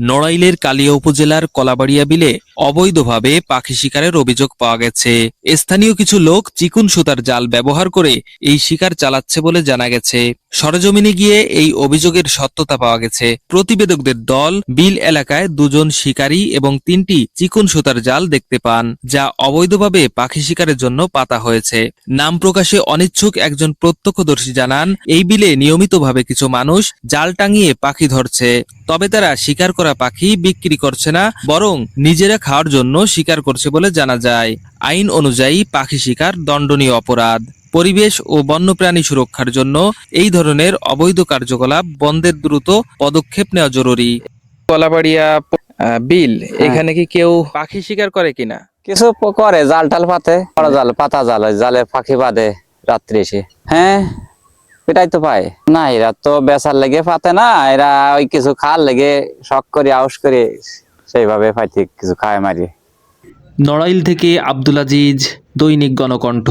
নড়াইলের কালিয়া উপজেলার কলাবাড়িয়া বিলে অবৈধভাবে পাখি শিকারের অভিযোগ পাওয়া গেছে। স্থানীয় কিছু লোক চিকুন সুতার জাল ব্যবহার করে এই শিকার চালাচ্ছে বলে জানা গেছে। সরজমিনে গিয়ে এই অভিযোগের সত্যতা পাওয়া গেছে। প্রতিবেদকদের দল বিল এলাকায় দুজন শিকারী এবং তিনটি চিকুন সুতার জাল দেখতে পান, যা অবৈধভাবে পাখি শিকারের জন্য পাতা হয়েছে। নাম প্রকাশে অনিচ্ছুক একজন প্রত্যক্ষদর্শী জানান, এই বিলে নিয়মিতভাবে কিছু মানুষ জাল টাঙিয়ে পাখি ধরছে। তবে তারা শিকার করা পাখি বিক্রি করছে না বরং নিজেরা খাওয়ার জন্য শিকার করছে বলে জানা যায়। আইন অনুযায়ী পাখি শিকার দণ্ডনীয় অপরাধ। পরিবেশ ও বন্যপ্রাণী সুরক্ষার জন্য এই ধরনের অবৈধ কার্যকলাপ বন্ধের দ্রুত পদক্ষেপ নেওয়া জরুরি। কলাবাড়িয়া বিল এখানে কি কেউ পাখি শিকার করে কিনা? কিছু করে জাল টাল পাতে। বড় জাল পাতা জাল হয়, জালে পাখি বাঁধে রাত্রে এসে। হ্যাঁ? এটাই তো পায়। না, এরা তো বেচার লেগে পাতে না, এরা ওই কিছু খাওয়ার লেগে শখ করে আউস করে সেইভাবে পাইতে, কিছু খায় মারি। নড়াইল থেকে আব্দুল আজিজ, দৈনিক গণকণ্ঠ।